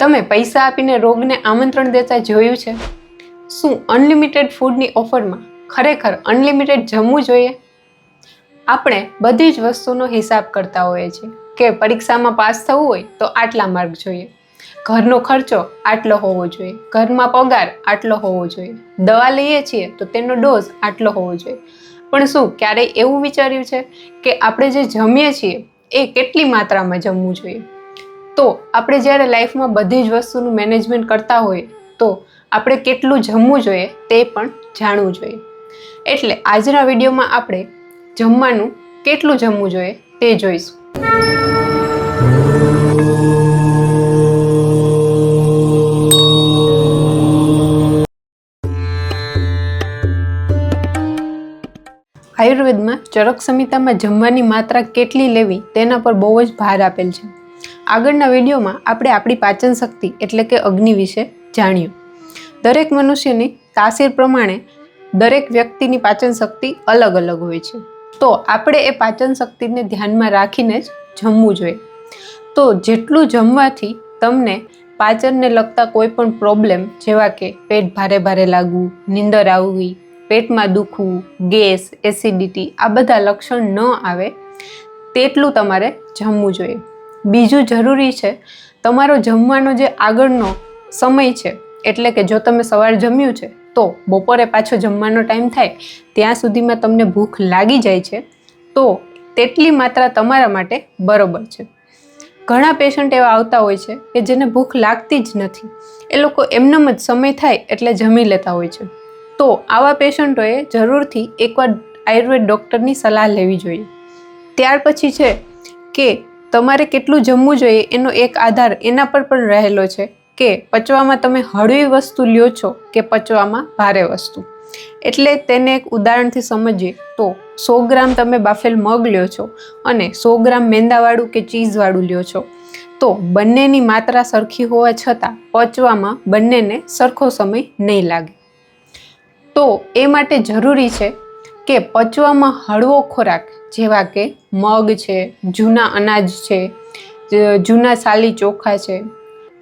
તમે પૈસા આપીને રોગને આમંત્રણ દેતા જોયું છે? શું અનલિમિટેડ ફૂડની ઓફરમાં ખરેખર અનલિમિટેડ જમવું જોઈએ? આપણે બધી જ વસ્તુનો હિસાબ કરતા હોઈએ છીએ કે પરીક્ષામાં પાસ થવું હોય તો આટલા માર્ક જોઈએ. ઘરનો ખર્ચો આટલો હોવો જોઈએ. ઘરમાં પગાર આટલો હોવો જોઈએ. દવા લઈએ છીએ તો તેનો ડોઝ આટલો હોવો જોઈએ. પણ શું ક્યારેય એવું વિચાર્યું છે કે આપણે જે જમીએ છીએ એ કેટલી માત્રામાં જમવું જોઈએ? તો આપણે જ્યારે લાઈફમાં બધી જ વસ્તુનું મેનેજમેન્ટ કરતા હોઈએ તો આપણે કેટલું જમવું જોઈએ તે પણ જાણવું જોઈએ. એટલે આજના વિડીયોમાં આપણે જમવાનું કેટલું જમવું જોઈએ તે જોઈશું. આયુર્વેદમાં ચરક સંહિતામાં જમવાની માત્રા કેટલી લેવી તેના પર બહુ જ ભાર આપેલ છે. આગળના વિડીયોમાં આપણે આપણી પાચન શક્તિ, એટલે કે અગ્નિ વિશે જાણ્યું. દરેક મનુષ્યની તાસીર પ્રમાણે દરેક વ્યક્તિની પાચન શક્તિ અલગ અલગ હોય છે. તો આપણે એ પાચન શક્તિને ધ્યાનમાં રાખીને જ જમવું જોઈએ. તો જેટલું જમવાથી તમને પાચનને લગતા કોઈ પણ પ્રોબ્લેમ જેવા કે પેટ ભારે ભારે લાગવું, નીંદર આવવી, પેટમાં દુખવું, ગેસ, એસિડિટી આ બધા લક્ષણ ન આવે, તેટલું તમારે જમવું જોઈએ. બીજું જરૂરી છે, તમારો જમવાનો જે આગળનો સમય છે, એટલે કે જો તમે સવાર જમ્યું છે, તો બપોરે પાછો જમવાનો ટાઈમ થાય, ત્યાં સુધીમાં તમને ભૂખ લાગી જાય છે, તો તેટલી માત્રા તમારા માટે બરોબર છે. ઘણા પેશન્ટ એવા આવતા હોય છે કે જેને ભૂખ લાગતી જ નથી, એ લોકો એમનેમ જ સમય થાય એટલે જમી લેતા હોય છે. તો આવા પેશન્ટોએ જરૂરથી એકવાર આયુર્વેદ ડૉક્ટરની સલાહ લેવી જોઈએ. ત્યાર પછી છે કે તમારે કેટલું જમવું જોઈએ એનો એક આધાર એના પર પણ રહેલો છે કે પચવામાં તમે હળવી વસ્તુ લ્યો છો કે પચવામાં ભારે વસ્તુ. એટલે તેને એક ઉદાહરણથી સમજીએ તો સો ગ્રામ તમે બાફેલ મગ લ્યો છો અને સો ગ્રામ મેંદાવાળું કે ચીઝવાળું લ્યો છો. તો બંનેની માત્રા સરખી હોવા છતાં પચવામાં બંનેને સરખો સમય નહીં લાગે. તો એ માટે જરૂરી છે કે પચવામાં હળવો ખોરાક જેવા કે મગ છે, જૂના અનાજ છે જૂના સાલી ચોખા છે,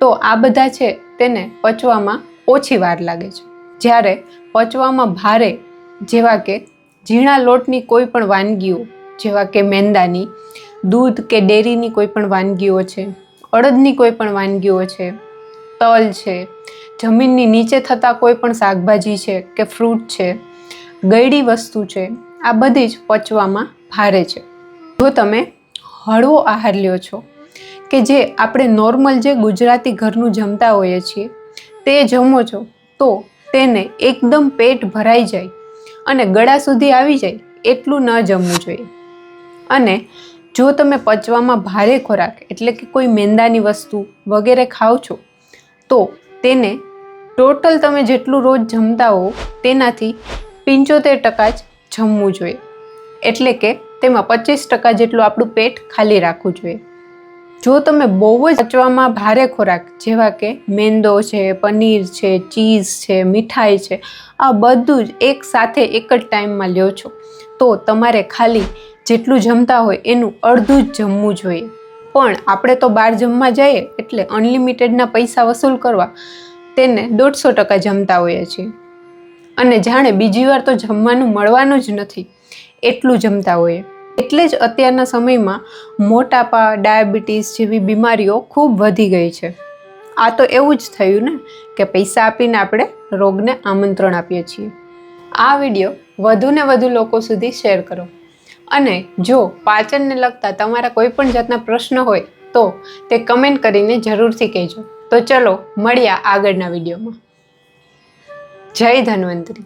તો આ બધા છે તેને પચવામાં ઓછી વાર લાગે છે. જ્યારે પચવામાં ભારે જેવા કે ઝીણા લોટની કોઈ પણ વાનગીઓ, જેવા કે મેંદાની, દૂધ કે ડેરીની કોઈ પણ વાનગીઓ છે, અડદની કોઈ પણ વાનગીઓ છે, તલ છે, જમીનની નીચે થતા કોઈ પણ શાકભાજી છે કે ફ્રૂટ છે ગળી વસ્તુ છે. આ બધી જ પચવામાં ભારે છે. જો તમે હળવો આહાર લ્યો છો, કે જે આપણે નોર્મલ જે ગુજરાતી ઘરનું જમતા હોઈએ છીએ, તે જમો છો, તો તેને એકદમ પેટ ભરાઈ જાય અને ગળા સુધી આવી જાય એટલું ન જમવું જોઈએ. અને જો તમે પચવામાં ભારે ખોરાક, એટલે કે કોઈ મેંદાની વસ્તુ વગેરે ખાઓ છો, તો તેને ટોટલ તમે જેટલું રોજ જમતા હો તેનાથી પંચોતેર ટકા જ જમવું જોઈએ. એટલે કે તેમાં પચીસ ટકા જેટલું આપણું પેટ ખાલી રાખવું જોઈએ. જો તમે બહુ જ પચવામાં ભારે ખોરાક, જેવા કે મેંદો છે, પનીર છે, ચીઝ છે, મીઠાઈ છે, આ બધું જ એક સાથે એક જ ટાઈમમાં લ્યો છો, તો તમારે ખાલી જેટલું જમતા હોય એનું અડધું જ જમવું જોઈએ. પણ આપણે તો બહાર જમવા જઈએ એટલે અનલિમિટેડના પૈસા વસૂલ કરવા તેને દોઢસો ટકા જમતા હોઈએ છીએ. અને જાણે બીજી વાર તો જમવાનું મળવાનું જ નથી. એટલું જમતા હોઈએ. એટલે જ અત્યારના સમયમાં મોટાપા, ડાયાબિટીસ જેવી બીમારીઓ ખૂબ વધી ગઈ છે. આ તો એવું જ થયું ને કે પૈસા આપીને આપણે રોગને આમંત્રણ આપીએ છીએ. આ વીડિયો વધુને વધુ લોકો સુધી શેર કરો. અને જો પાચનને લગતા તમારા કોઈ પણ જાતના પ્રશ્ન હોય તો તે કમેન્ટ કરીને જરૂરથી કહેજો. તો ચલો મળ્યા આગળના વિડીયોમાં. જય ધન્વંતરી.